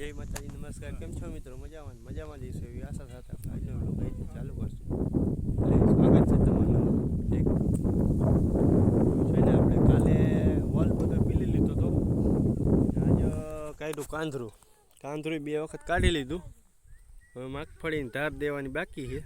જય માતાજી, નમસ્કાર. કેમ છો મિત્રો? મજામાં મજામાં જઈશું એવી આશા સાથે આપણે આજનો વ્લોગ અહીંથી ચાલુ કરશું. સ્વાગત છે તમારું એક છે ને, આપણે કાલે વોલ બધો પીલી લીધો હતો આજે કાઢ્યું કાંધરું કાંધરું બે વખત કાઢી લીધું. હવે મગફળીની ધાર દેવાની બાકી છે.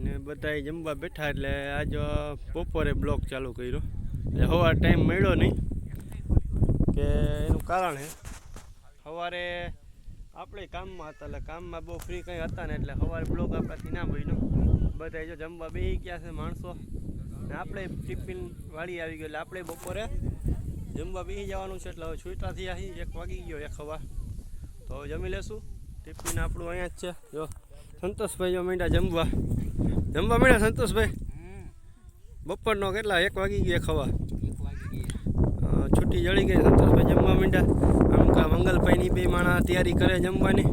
ને બધાય જમવા બેઠા એટલે આજ બપોરે બ્લોક ચાલુ કર્યો. એટલે હવા ટાઈમ મળ્યો નહીં. કે એનું કારણ છે. સવારે આપણે કામમાં હતા એટલે કામમાં બહુ ફ્રી કંઈ હતા ને એટલે સવારે બ્લોગ આપણાથી ના બન્યો. બધા જો જમવા બે ગયા છે માણસો. ને આપણે ટિફિન વાળી આવી ગયો એટલે આપણે બપોરે જમવા બેસી જવાનું છે એટલે હવે છૂટા થયા છીએ એક વાગી ગયો એક હવા. તો હવે જમી લેશું. ટિફિન આપણું અહીંયા જ છે. જો સંતોષભાઈ જો મીંડા જમવા. જમવા મીંડા સંતોષભાઈ? બપોરનો કેટલા? એક વાગી ગયો એક અ, છૂટી જળી ગઈ. સંતોષભાઈ જમવા માંડ્યા. આમ કા મંગલભાઈની બે માણા તૈયારી કરે જમવાની.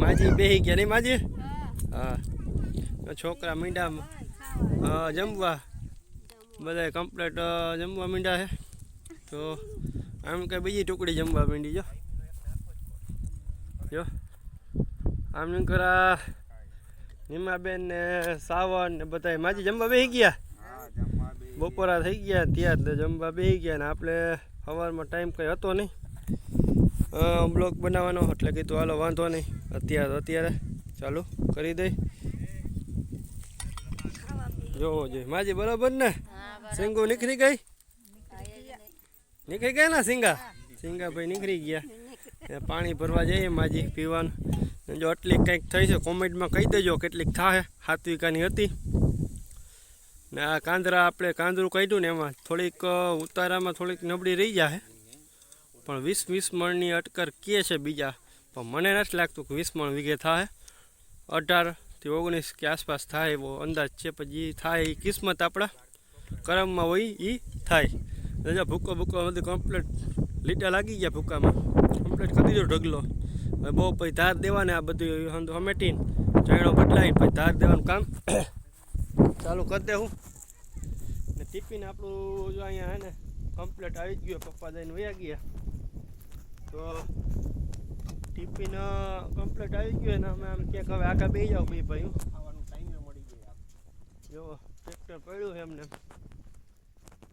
માજી બેહી ગયા નહીં માજી? હા. છોકરા મીંડા જમવા. બધા કમ્પ્લેટ જમવા મીંડા છે તો આમ કે બીજી ટુકડી જમવા માંડી જો. જો. આમ કરા નિમાબેન ને સાવન ને બધા માજી જમવા બેસી ગયા? બપોરા થઈ ગયા ત્યાં જમવા બેસી ગયા ને આપણે સવારમાં ટાઈમ કંઈ હતો નહીં. બ્લોગ બનાવવાનો એટલે કીધું હાલો વાંધો નહીં. અત્યારે અત્યારે. ચાલુ, કરી દઈ જોવો જોઈએ માજી બરાબર ને? સિંગો નીકળી ગઈ? નીકળી ગયા ને સિંગા? સિંગા ભાઈ નીકળી ગયા. પાણી ભરવા જઈએ માજી પીવાનું. જો આટલી કંઈક થઈ છે કોમેન્ટમાં કહી દેજો કેટલીક થાય સાત્વિકાની હતી. ને આ કાંદરા આપણે કાંદરું કાઢ્યું ને એમાં થોડીક ઉતારામાં થોડીક નબળી રહી જાય પણ વીસ વીસ મણની અટકર કહે છે બીજા? પણ મને નથી લાગતું કે વીસ મણ વીઘે થાય અઢારથી ઓગણીસ કે આસપાસ થાય એવો અંદાજ છે પછી થાય એ કિસ્મત આપણા કરમમાં હોય એ થાય. રજા ભૂકો ભૂકો બધું કમ્પ્લીટ લીટા લાગી ગયા ભૂકામાં. કમ્પ્લીટ કરી દીધો ઢગલો. હવે બહુ પછી ધાર દેવાને આ બધું હમેટીને. ચાયણો બદલાવીને પછી ધાર દેવાનું કામ. ચાલુ કરી દેવું ને ટિફિન આપણું જો અહીંયા હે ને કમ્પ્લીટ આવી જ ગયું. પપ્પા જઈને વયા ગયા. તો ટિફિન કમ્પ્લીટ આવી ગયું ને અમે આમ ક્યાંક હવે આગળ બે જાઓ બે ભાઈ ખાવાનું ટાઈમે મળી જાય જો ટ્રેક્ટર પડ્યું છે એમને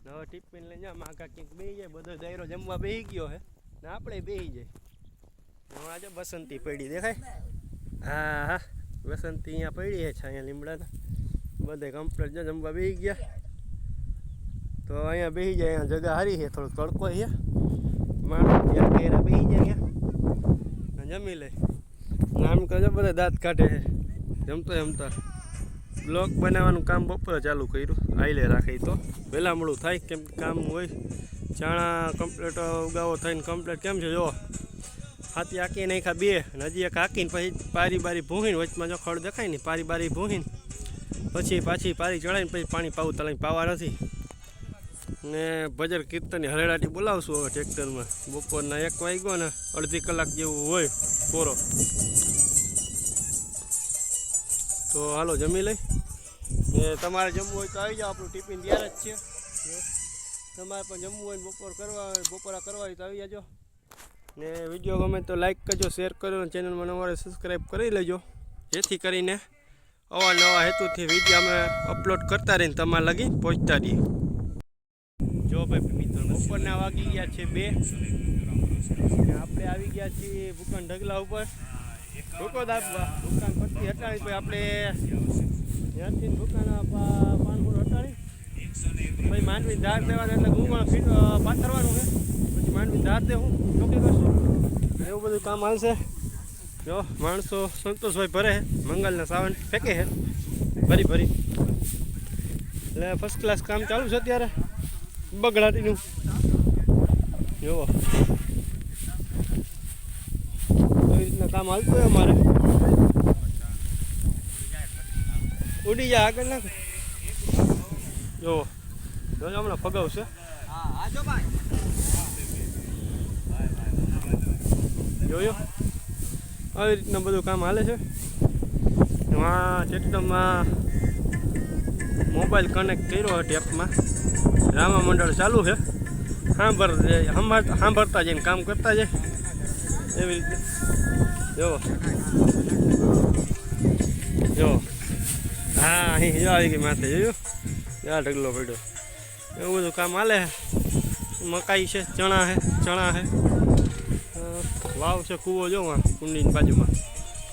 ને હવે ટિફિન લઈને જાય આગા ક્યાંક બેસી જાય. બધો દાયરો જમવા બેસી ગયો છે. ને આપણે બેસી જાય. હવે આજે બસંતી પડી દેખાય? હા હા. બસંતી અહીંયા પડી છે અહીંયા લીમડાના. બધે કમ્પ્લેટ જો જમવા બેસી ગયા. તો અહીંયા બેસી જાય, અહીંયા જગા સારી છે, થોડોક તડકો છે. માણસ ત્યાં બેસી જાય અહીંયા. જમી લે. નામ કરજો બધા દાંત કાઢે છે. જમતો જમતા. બ્લોક બનાવવાનું કામ બપોરે ચાલુ કર્યું. આઈલે રાખે તો. વહેલા મોડું થાય કેમ કામ હોય. ચાણા કમ્પ્લેટ ઉગાવો થઈને કમ્પ્લેટ કેમ છે? જો. હાથી આંકી નાખ્યા બે. અને હજી એક હાંકીને પછી પારી બારી ભૂહીને વચમાં જો ખડ દેખાય ને, પારી બારી ભૂહીને પછી પાછી પારી ચડાવીને પછી પાણી પાવું, તલાઈ પાવા નથી. ને ભજર કીર્તનની હરેડાટી બોલાવશું હવે ટ્રેક્ટરમાં. બપોરના એક વાગ્યો ને અડધી કલાક જેવું હોય પોરો. તો હાલો જમી લઈ. ને તમારે જમવું હોય તો આવી જાઓ, આપણું ટિફિન તૈયાર જ છે. તમારે પણ જમવું હોય ને બપોર કરવા હોય, બપોરા કરવા હોય તો આવી જાજો. ને વીડિયો ગમે તો લાઈક કરજો શેર કરજો, અને ચેનલમાં નવારે સબસ્ક્રાઈબ કરી લેજો. જેથી કરીને અવાનવા હેતુથી વીડિયો અમે અપલોડ કરતા રહીને તમારે લગી પહોંચતા રહીએ. જો ભાઈ મિત્રો ઉપરના વાગી ગયા છે બે. આપણે આવી ગયા છીએ ભૂકાન ઢગલા ઉપર. ભૂકો દાબવા ભૂકાન પરથી હટાવી પછી આપણે ત્યાંથી ભૂકાન પાનપુર હટાવી. પછી માંડવી ધાર દેવાના એટલે ગુંગળ પાથરવાનું છે. પછી માંડવી ધાર દેવું. ચોકી કરશું. એવું બધું કામ હાલશે. જો માણસો સંતોષભાઈ ભરે મંગલના સાવન ફેંકે છે. ભરી ભરી. એટલે ફર્સ્ટ ક્લાસ કામ ચાલુ છે અત્યારે બગડાટીનું. જુઓ આવી રીતના કામ હાલતું હોય અમારે? ઉડી જાય આગળ નાખ. જુઓ જો હમણાં ફગાવશે જોયો? આવી રીતના બધું કામ હાલે છે. આ ટ્રેક્ટરમાં મોબાઈલ કનેક્ટ કર્યો ટેપમાં રામા મંડળ ચાલુ છે. સાંભળ સાંભળતા જઈને કામ કરતા જાય. એવી રીતે. જો. જો. હા, અહીં જો આવી ગઈ માથે, જોયું? યાર ઢગલો પડ્યો. એવું બધું કામ હાલે મકાઈ છે, ચણા છે ચણા છે. વાવ છે કૂવો જો કુંડીની બાજુમાં.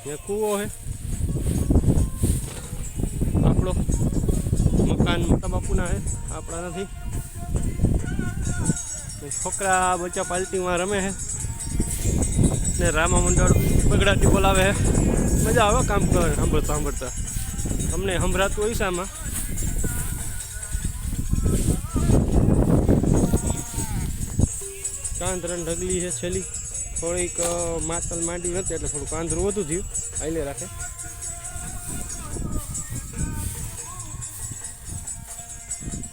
ત્યાં કૂવો છે. આપણો મકાન મોટા બાપુના છે, આપણા નથી. છોકરા બચ્ચા પાલટીમાં રમે છે. ને રામા મંડળ બગડાટી બોલાવે છે. મજા આવે કામ કરે સાંભળતા સાંભળતા. તમને સંભળાતું હોય છે આમાં? કાંધરણ ઢગલી છે છેલ્લી. થોડીક માતલ માંડવી નથી એટલે થોડુંક કાંધરું વધુ થયું. હાઈલે રાખે.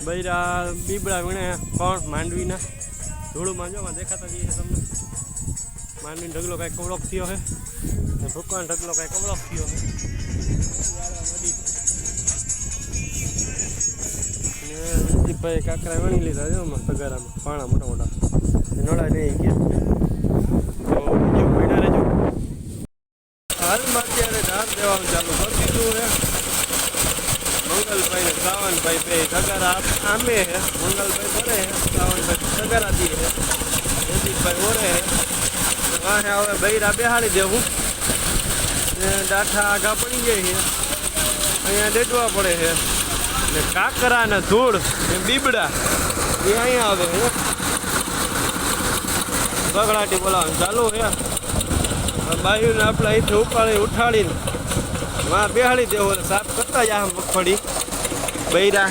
બૈરા બીબડા વીણે કોણ માંડવીના ધૂળું જો દેખાતા જઈએ તમને. માંડવીનો ઢગલો કાંઈ કવળોક થયો છે ને ભૂકવાનો ઢગલો કાંઈ કવળોક થયો છે ને દીપભાઈ કાંકરા વણી લીધા છે તગારામાં, પાણા મોટા મોટા. નળા નહીં કે તો બીજું મહિના રહેજો હાલમાં અત્યારે ધાર દેવાનું ચાલુ કરી દીધું છે મંગલભાઈ ને શ્રાવણભાઈ છે મંગલભાઈ ભરે છે શ્રાવણભાઈ તગારા દે છે જયદીપભાઈ ઓરે છે વાહે હવે બૈરા બેહાડી દેવું ને ડાઠા આગા પડી જાય છે અહીંયા ડેટવા પડે છે ને કાકરા ને ધૂળ ને બીબડા એ અહીંયા આવે છે બગડાટી બોલાવવાનું ચાલુ છે બાયુને આપણે અહીંથી ઉપાડી ઉઠાડીને માં બેહાડી દેવો સાફ કરતા જ આ મગફળી. બૈરા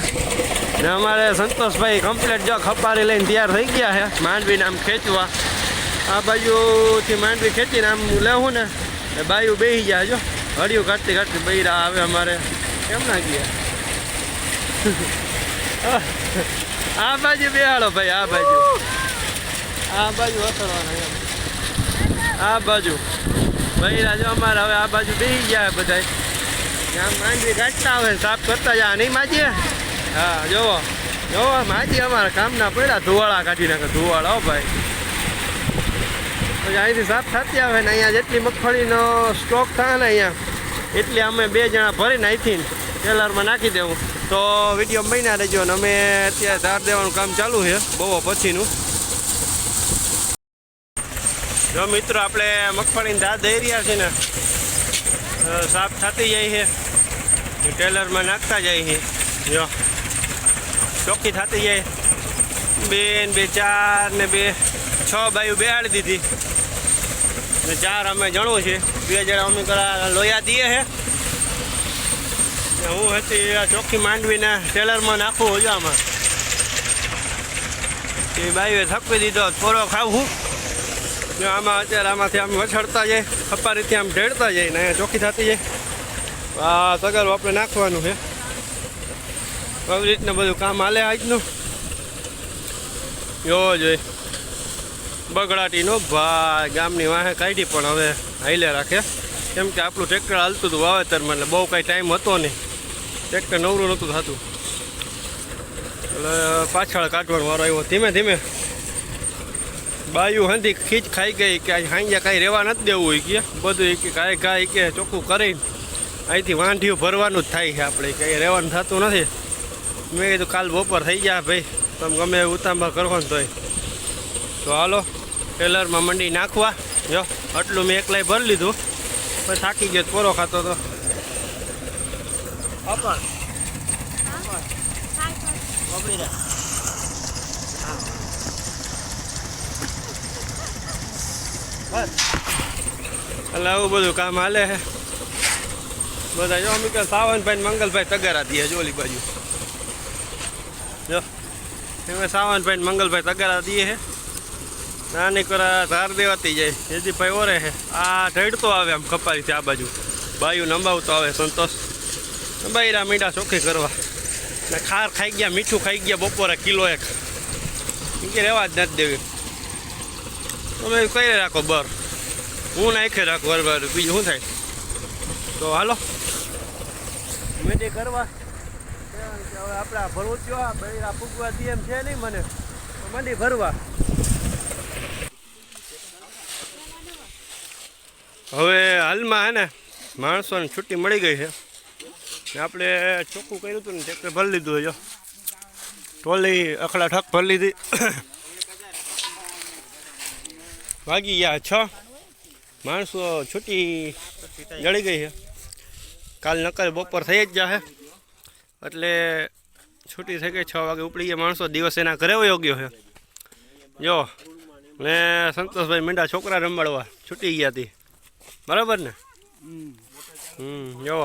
ને અમારે સંતોષભાઈ કમ્પ્લેટ જો ખપારી લઈને તૈયાર થઈ ગયા છે. માંડવીને આમ ખેંચવા. આ બાજુથી માંડવી ખેંચીને આમ લેવું ને, એ બાયુ બેસી જાય જો. હળિયું કાઢતી કાઢતી બૈરા આવે અમારે. કેમ ના ગયા? આ બાજુ બેહાડો ભાઈ, આ બાજુ. આ બાજુ વસડવાના આ બાજુ. બૈરા જો અમારે હવે આ બાજુ બેસી ગયા બધા આમ માંડવી કાઢતા આવે સાફ કરતા જાય નહીં માજી હા, જોવો. જોવો, માહિતી અમારા કામના પડ્યા. ધુવાળા કાઢી નાખે ધુવાળા ભાઈ. પછી અહીંથી સાફ થતી આવે ને અહીંયા જેટલી મગફળીનો સ્ટોક થાય ને અહીંયા, એટલી અમે બે જણા ભરીને અહીંથી ટેલરમાં નાખી દેવું. તો વીડિયો મહિના રહેજો અને અમે અત્યારે ધાર દેવાનું કામ ચાલુ છે, બહુ પછીનું. જો મિત્રો, આપણે મગફળીની ધાર દઈ રહ્યા છીએ ને સાફ થતી જાય છે. ટેલરમાં નાખતા જાય છે. જો. ચોખ્ખી થતી જાય. બે બે, ચાર ને બે, છ બાયું બેહાડી દીધી. ને ચાર અમે જણું છે બે જણા અમે કરા લોયા દઈએ છે હું હતી આ ચોખ્ખી માંડવીને ટેલરમાં નાખું હજુ આમાં એ બાયુએ થપી દીધો, થોડો ખાવું ને આમાં અત્યારે આમાંથી આમ વછડતા જાય, ખપારીથી આમ ઢેડતા જાય ને ચોખ્ખી થતી જાય. આ સગર આપણે નાખવાનું છે. આવી રીતના બધું કામ હાલે આજનું. જોવો જોઈએ બગડાટીનો ભાઈ, ગામની વાહે કાઢી પણ હવે હાઈલે રાખે. કેમ કે આપણું ટ્રેક્ટર હાલતું હતું વાવેતરમાં, એટલે બહુ કાંઈ ટાઈમ હતો નહીં. ટ્રેક્ટર નવરું નહોતું થતું. એટલે પાછળ કાઢવાનો વારો આવ્યો. ધીમે ધીમે બાયું હંધી ખીચ ખાઈ ગઈ કે હાંજા કાંઈ રહેવા નથી દેવું હોય કે. બધું કે કાંઈ કાંઈ કે ચોખ્ખું કરીને અહીંથી વાંઢીઓ ભરવાનું જ થાય છે આપણે. કંઈ રહેવાનું થતું નથી. મેં કીધું કાલ બપોર થઈ ગયા ભાઈ. તમે ગમે ઉતાંબા કરો ને તોય. તો હાલો ટેલરમાં મંડી નાખવા. જો, આટલું મેં એકલાય ભરી લીધું. પણ થાકી ગયો પોરો ખાતો તો. એટલે આવું બધું કામ હાલે બધા જો, અમે સાવનભાઈ મંગલભાઈ તગારા દે જોલી બાજુ. જો, એમાં સાવનભાઈ મંગલભાઈ તગારા દઈએ છે નાની કરા ધાર દેવાતી જાય જેદીભાઈ ઓરે છે આ ઢળતો આવે આમ કપારીથી આ બાજુ. બાયું નંબાવતો આવે સંતોષ. નંબાઈરા મીંડા ચોખ્ખી કરવા. ને ખાર ખાઈ ગયા, મીઠું ખાઈ ગયા, બપોરે કિલો એક. કે રહેવા જ નથી દેવી. તમે કઈ રાખો બર? હું નાખે રાખો બરાબર બીજું શું થાય? તો હાલો. મેં કરવા આપણે ભરવું થયો બૈરા ફૂગવા દે એમ છે નહીં મને મંડી ભરવા. હવે હાલમાં હે ને, માણસોને છુટ્ટી મળી ગઈ છે. ને આપણે ચોખ્ખું કર્યું હતું ને, ટ્રેક્ટર ભરી લીધું જો. ટોલી, અખડા ઠક ભરી લીધી. વાગી ગયા છ. માણસો છુટ્ટી જળી ગઈ છે. કાલ નકર બપોર થઈ જ જાહે. એટલે છૂટી થઈ ગઈ છ વાગે ઉપડી ગયા માણસો દિવસ એના ઘરે વયો ગયો છે. જો ને સંતોષભાઈ મીંડા છોકરા રમાડવા છૂટી ગયા હતી બરાબર ને? હમ જો.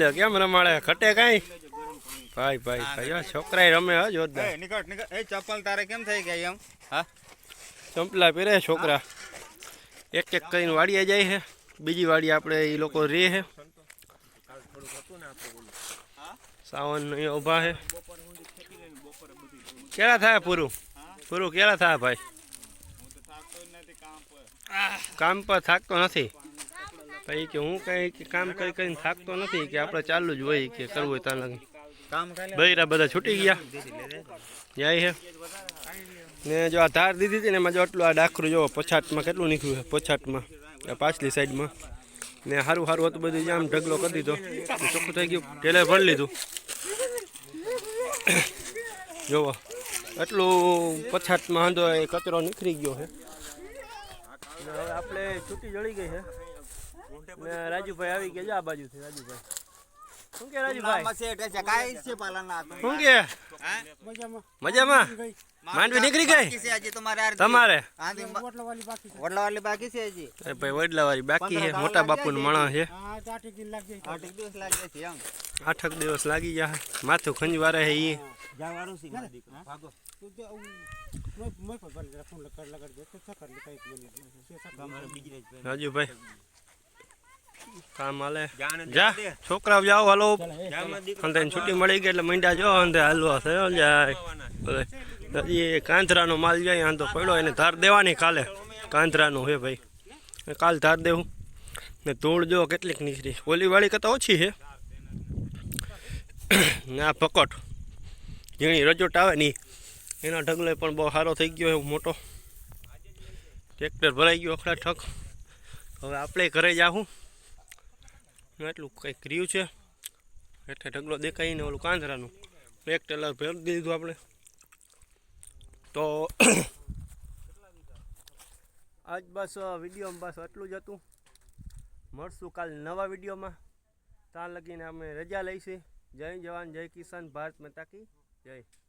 લે કેમ રમાડે? ખટે કાંઈ? ભાઈ ભાઈ ભાઈ છોકરા છોકરાએ રમે હા જોરદાર. નિકટ નિકટ એ ચપ્પલ તારે કેમ થઈ ગયા એમ? હા? ચંપલા પહેરે છોકરા. એક એક કરીને વાડીએ જાય છે. બીજી વાડી આપણે એ લોકો રહે છે. સાવન અહીંયા ઊભા છે. કેળા થાય પૂરું? પૂરું કેળા થાય ભાઈ? કામ પર થાકતો નથી. ભાઈ કે હું કઈ કામ કરી કરીને થાકતો નથી કે આપણે ચાલુ જ હોય કે કરવું હોય ત્યાં લગી. બૈરા બધા છૂટી ગયા. જાય છે. ને જો આ ધાર દીધી હતી ને એમાં જો આટલું આ ડાખરું જો પછાટમાં કેટલું નીકળ્યું છે? પછાટમાં પાછલી સાઈડમાં. ને સારું સારું હતું બધું આમ ઢગલો કરી દીધો. ચોખ્ખું થઈ ગયું. ટેલે ભરી લીધું. જોવો. એટલું પછાતમાં હાંધો એ કચરો નીકળી ગયો છે આપણે છૂટી જળી ગઈ છે રાજુભાઈ આવી ગયા આ બાજુથી, રાજુભાઈ. શું કે રાજુભાઈ નામ છે એટલે કાંઈ છે પાલનના હાથમાં? શું કે મજામાં? મજામાં માંડવી નીકળી ગઈ? તમારે વડલાવાળી બાકી છે. હજી? એ ભાઈ વડલાવાળી બાકી છે મોટા બાપુનું મણા છે. આઠ એક દિવસ લાગે છે એમ. આઠક દિવસ લાગી જાય માથું ખંજવારે છે ઈ. રાજુભાઈ. કામ હાલે. જા છોકરાઓ જાઓ હાલો. અંતે છૂટી મળી ગઈ એટલે મંડ્યા જો અંતે હાલવા થયો જાય. એ હજી કાંધરાનો માલ જાય આમ તો પડ્યો એને ધાર દેવાની કાલે. કાંધરાનું હે ભાઈ. કાલ ધાર દેવું. ને ધૂળ જો કેટલીક નીકળી. ઓલી વાળી કરતાં ઓછી છે. ને આ પકટ. ઝીણી રજોટ આવે ને એના ઢગલે પણ બહુ સારો થઈ ગયો એવું મોટો. ટ્રેક્ટર ભરાઈ ગયો અખડા ઠક. હવે આપણે ઘરે જાઉં એટલું કંઈક રહ્યું છે. હેઠે ઢગલો દેખાય ને ઓલું કાંધરાનું એક ટેલર ભેર દીધું આપણે. તો આજ બસ વિડીયોમાં બસ આટલું જ હતું. મળશું કાલ નવા વિડીયોમાં. ત્યાં લગીને અમે રજા લઈશું. જય જવાન, જય કિસાન, ભારત માતા કી જય.